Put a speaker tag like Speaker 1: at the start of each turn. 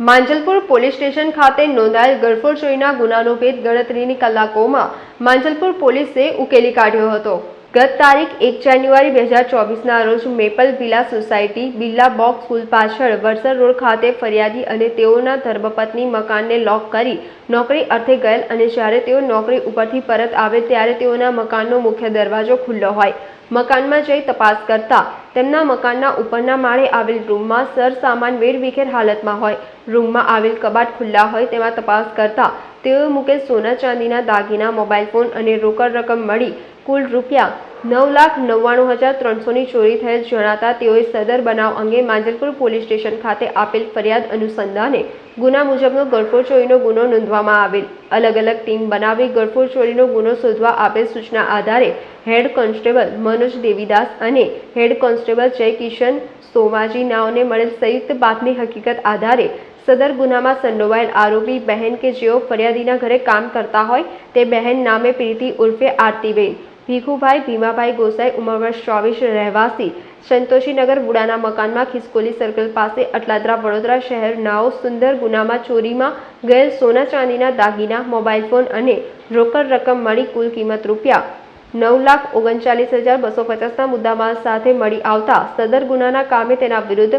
Speaker 1: Manjalpur police station ખાતે નોંધાયેલ ગળફોડ ચોરીના ગુનાનો ભેદ ગણતરીની કલાકોમાં માંજલપુર પોલીસે ઉકેલી કાઢ્યો હતો. ગત તારીખ એક જાન્યુઆરી બે હજાર ચોવીસના રોજ મેપલ વિલા સોસાયટી બિલ્લા બોક્સ સ્કૂલ પાછળ વરસર રોડ ખાતે ફરિયાદી અને તેઓના ધર્મપત્ની મકાનને લોક કરી નોકરી અર્થે ગયેલ અને જ્યારે તેઓ નોકરી ઉપરથી પરત આવે ત્યારે તેઓના મકાનનો મુખ્ય દરવાજો ખુલ્લો હોય. મકાનમાં જઈ તપાસ કરતા તેમના મકાનના ઉપરના માળે આવેલ રૂમમાં સર સામાન વેરવિખેર હાલતમાં હોય. રૂમમાં આવેલ કબાટ ખુલ્લા હોય તેમાં તપાસ કરતા તેઓ મૂકે સોના ચાંદીના દાગીના, મોબાઈલ ફોન અને રોકડ રકમ મળી કુલ રૂપિયા નવ લાખ નવ્વાણું હજાર ત્રણસોની ચોરી થયેલ જણાતા તેઓએ સદર બનાવ અંગે માંજલપુર પોલીસ સ્ટેશન ખાતે આપેલ ફરિયાદ અનુસંધાને ગુના મુજબનો ગળફોડ ચોરીનો ગુનો નોંધવામાં આવેલ. અલગ અલગ ટીમ બનાવી ગળફોડ ચોરીનો ગુનો શોધવા આપેલ સૂચના આધારે હેડ કોન્સ્ટેબલ મનોજ દેવીદાસ અને હેડ કોન્સ્ટેબલ જય કિશન સોમાજી નાઓને મળેલ સંયુક્ત બાતમી હકીકત આધારે સદર ગુનામાં સંડોવાયેલ આરોપી બહેન કે જેઓ ફરિયાદીના ઘરે કામ કરતા હોય તે બહેન નામે પ્રીતિ ઉર્ફે આરતીબેન. ભીખુભાઈ, ભીમાભાઈ ગોસાઈ ઉંમર વર્ષ ચોવીસ, રહેવાસી સંતોષીનગર વુડાના મકાનમાં ખિસકોલી સર્કલ પાસે અટલાદરા, વડોદરા શહેર, નાઓ, સુંદર ગુનામાં ચોરીમાં ગયેલ સોના ચાંદીના દાગીના, મોબાઈલ ફોન અને રોકડ રકમ મળી કુલ કિંમત રૂપિયા નવ લાખ ઓગણચાલીસ હજાર બસો પચાસના મુદ્દામાલ સાથે મળી આવતા સદર ગુનાના કામે તેના વિરુદ્ધ